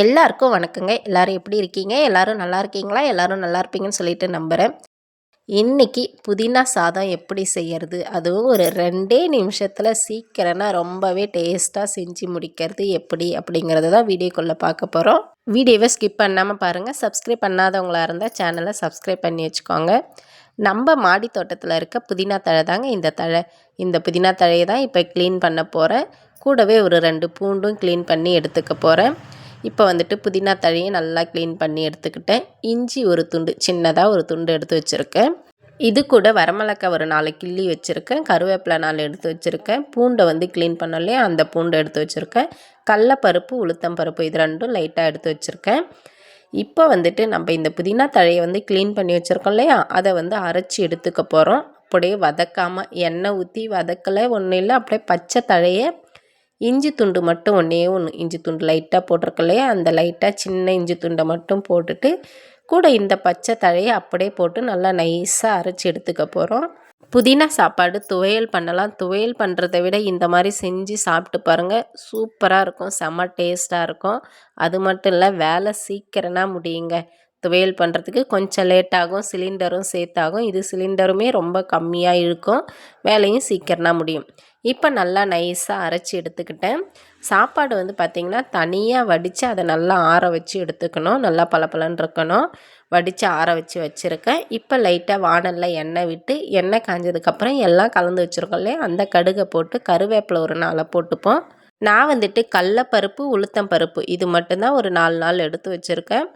எல்லாருக்கும் வணக்கங்க. எல்லோரும் எப்படி இருக்கீங்க? எல்லோரும் நல்லா இருக்கீங்களா? எல்லோரும் நல்லா இருப்பீங்கன்னு சொல்லிட்டு நம்புகிறேன் இன்றைக்கி புதினா சாதம் எப்படி செய்கிறது அதுவும் ஒரு ரெண்டே நிமிஷத்தில் சீக்கிரம்னா ரொம்பவே டேஸ்ட்டாக செஞ்சு முடிக்கிறது எப்படி அப்படிங்கிறத தான் வீடியோக்குள்ளே பார்க்க போகிறோம் வீடியோவை ஸ்கிப் பண்ணாமல் பாருங்கள் சப்ஸ்கிரைப் பண்ணாதவங்களாக இருந்தால் சேனலை சப்ஸ்கிரைப் பண்ணி வச்சுக்கோங்க. நம்ம மாடி தோட்டத்தில் இருக்க புதினா தழை தாங்க இந்த தழை. இந்த புதினா தழையை தான் இப்போ க்ளீன் பண்ண போகிறேன் கூடவே ஒரு ரெண்டு பூண்டும் க்ளீன் பண்ணி எடுத்துக்க போகிறேன் இப்போ வந்துட்டு புதினா தழையை நல்லா க்ளீன் பண்ணி எடுத்துக்கிட்டேன். இஞ்சி ஒரு துண்டு சின்னதாக ஒரு துண்டு எடுத்து வச்சுருக்கேன். இது கூட வரமிளக்காய் ஒரு நாலு கிள்ளி வச்சுருக்கேன். கருவேப்பிலை நாலு எடுத்து வச்சுருக்கேன். பூண்டை வந்து க்ளீன் பண்ணலையே அந்த பூண்டை எடுத்து வச்சுருக்கேன். கடலப்பருப்பு உளுத்தம் பருப்பு இது ரெண்டும் லைட்டாக எடுத்து வச்சுருக்கேன். இப்போ வந்துட்டு நம்ம இந்த புதினா தழையை வந்து க்ளீன் பண்ணி வச்சுருக்கோம் இல்லையா? அதை வந்து அரைச்சி எடுத்துக்க போகிறோம் அப்படியே வதக்காமல் எண்ணெய் ஊற்றி வதக்கலை ஒன்றும் இல்லை. அப்படியே பச்சை தழையை இஞ்சி துண்டு மட்டும் ஒன்றே ஒன்று இஞ்சி துண்டு லைட்டாக போட்டிருக்கலையே அந்த லைட்டாக சின்ன இஞ்சி துண்டை மட்டும் போட்டுட்டு கூட இந்த பச்சை தழையை அப்படியே போட்டு நல்லா நைஸாக அரைச்சி எடுத்துக்க போகிறோம் புதினா சாப்பாடு துவையல் பண்ணலாம். துவையல் பண்ணுறதை விட இந்த மாதிரி செஞ்சு சாப்பிட்டு பாருங்கள் சூப்பராக இருக்கும். செம்ம டேஸ்ட்டாக இருக்கும். அது மட்டும் இல்லை வேலை சீக்கிரமாக முடியுங்க. துவையல் பண்ணுறதுக்கு கொஞ்சம் லேட்டாகும் சிலிண்டரும் சேர்த்தாகும். இது சிலிண்டருமே ரொம்ப கம்மியாக இருக்கும் வேலையும் சீக்கிரம்னா முடியும். இப்போ நல்லா நைஸாக அரைச்சி எடுத்துக்கிட்டேன். சாப்பாடு வந்து பார்த்திங்கன்னா தனியாக வடித்து அதை நல்லா ஆற வச்சு எடுத்துக்கணும். நல்லா பளபளன்னு இருக்கணும். வடித்து ஆற வச்சு வச்சுருக்கேன். இப்போ லைட்டாக வானலில் எண்ணெய் விட்டு எண்ணெய் காஞ்சதுக்கப்புறம் எல்லாம் கலந்து வச்சுருக்கோம் இல்லையா? அந்த கடுகை போட்டு கருவேப்பிலை ஒரு நாளை போட்டுப்போம். நான் வந்துட்டு கடலப்பருப்பு உளுத்தம் பருப்பு இது மட்டும்தான் ஒரு நாலு நாள் எடுத்து வச்சுருக்கேன்.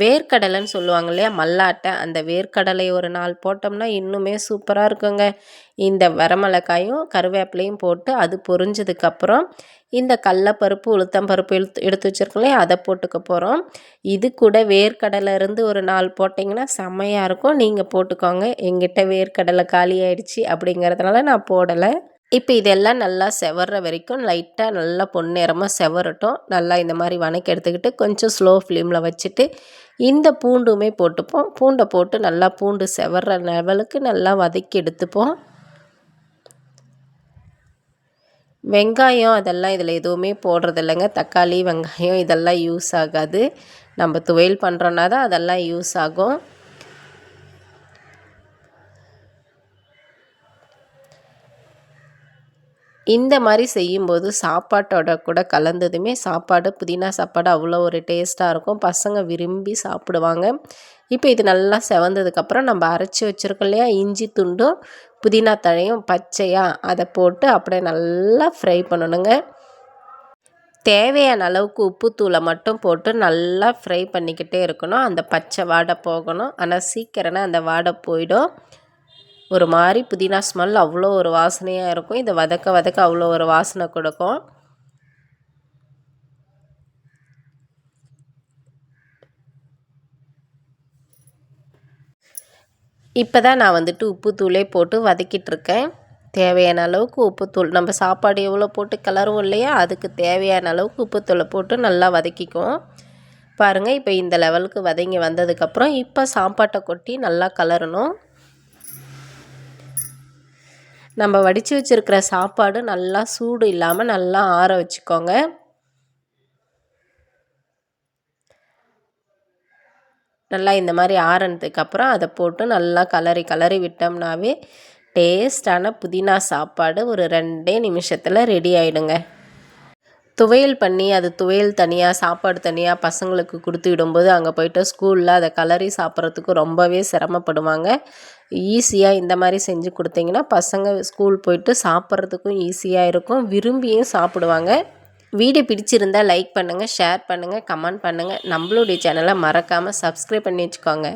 வேர்க்கடலைன்னு சொல்லுவாங்க இல்லையா? மல்லாட்டை. அந்த வேர்க்கடலை ஒரு நாள் போட்டோம்னா இன்னுமே சூப்பராக இருக்குங்க. இந்த வரமிளகாயும் கருவேப்பிலையும் போட்டு அது பொரிஞ்சதுக்கப்புறம் இந்த கடலப்பருப்பு உளுத்தம் பருப்பு எடுத்து எடுத்து வச்சுருக்கோம் இல்லையா? அதை போட்டுக்க போகிறோம் இது கூட வேர்க்கடலை இருந்து ஒரு நாள் போட்டிங்கன்னா செம்மையாக இருக்கும். நீங்கள் போட்டுக்கோங்க. எங்கிட்ட வேர்க்கடலை காலி ஆயிடுச்சு அப்படிங்கிறதுனால நான் போடலை. இப்போ இதெல்லாம் நல்லா செவர்ற வரைக்கும் லைட்டாக நல்லா பொன்னிறமாக செவரட்டும். நல்லா இந்த மாதிரி வணக்கி எடுத்துக்கிட்டு கொஞ்சம் ஸ்லோ ஃப்ளேமில் வச்சுட்டு இந்த பூண்டுமே போட்டுப்போம். பூண்டை போட்டு நல்லா பூண்டு செவர்ற லெவலுக்கு நல்லா வதக்கி எடுத்துப்போம். வெங்காயம் அதெல்லாம் இதில் எதுவுமே போடுறதில்லைங்க. தக்காளி வெங்காயம் இதெல்லாம் யூஸ் ஆகாது. நம்ம துவையல் பண்ணுறோன்னா தான் அதெல்லாம் யூஸ் ஆகும். இந்த மாதிரி செய்யும்போது சாப்பாட்டோட கூட கலந்ததுமே சாப்பாடு புதினா சாப்பாடு அவ்வளோ ஒரு டேஸ்ட்டாக இருக்கும். பசங்க விரும்பி சாப்பிடுவாங்க. இப்போ இது நல்லா செவந்ததுக்கப்புறம் நம்ம அரைச்சி வச்சுருக்கோம் இல்லையா? இஞ்சி துண்டும் புதினா தழையும் பச்சையாக அதை போட்டு அப்படியே நல்லா ஃப்ரை பண்ணணுங்க. தேவையான அளவுக்கு உப்புத்தூளை மட்டும் போட்டு நல்லா ஃப்ரை பண்ணிக்கிட்டே இருக்கணும். அந்த பச்சை வாடை போகணும். ஆனால் சீக்கிரம் அந்த வாடை போயிடும். ஒரு மாதிரி புதினா ஸ்மெல் அவ்வளோ ஒரு வாசனையாக இருக்கும். இதை வதக்க வதக்க அவ்வளோ ஒரு வாசனை கொடுக்கும். இப்போ தான் நான் வந்துட்டு உப்புத்தூளே போட்டு வதக்கிட்டுருக்கேன் தேவையான அளவுக்கு உப்புத்தூள் நம்ம சாப்பாடு எவ்வளோ போட்டு கிளறுவோம் இல்லையா? அதுக்கு தேவையான அளவுக்கு உப்புத்தூளை போட்டு நல்லா வதக்கிக்குவோம். பாருங்கள் இப்போ இந்த லெவலுக்கு வதங்கி வந்ததுக்கப்புறம் இப்போ சாப்பாட்டை கொட்டி நல்லா கலரணும் நம்ம வடித்து வச்சுருக்கிற சாப்பாடு நல்லா சூடு இல்லாமல் நல்லா ஆற வச்சுக்கோங்க. நல்லா இந்த மாதிரி ஆறினதுக்கப்புறம் அதை போட்டு நல்லா கலரி கலரி விட்டோம்னாவே டேஸ்டான புதினா சாப்பாடு ஒரு ரெண்டே நிமிஷத்தில் ரெடி ஆகிடுங்க துவையல் பண்ணி அது துவையல் தனியாக சாப்பாடு தனியாக பசங்களுக்கு கொடுத்து விடும்போது அங்கே போய்ட்டு ஸ்கூலில் அதை கலரி சாப்பிட்றதுக்கு ரொம்பவே சிரமப்படுவாங்க. ஈஸியாக இந்த மாதிரி செஞ்சு கொடுத்தீங்கன்னா பசங்க ஸ்கூல் போயிட்டு சாப்பிட்றதுக்கும் ஈஸியாக இருக்கும். விரும்பியும் சாப்பிடுவாங்க. வீடியோ பிடிச்சிருந்தால் லைக் பண்ணுங்கள் ஷேர் பண்ணுங்கள் கமெண்ட் பண்ணுங்கள் நம்மளுடைய சேனலை மறக்காமல் சப்ஸ்கிரைப் பண்ணி வச்சுக்கோங்க.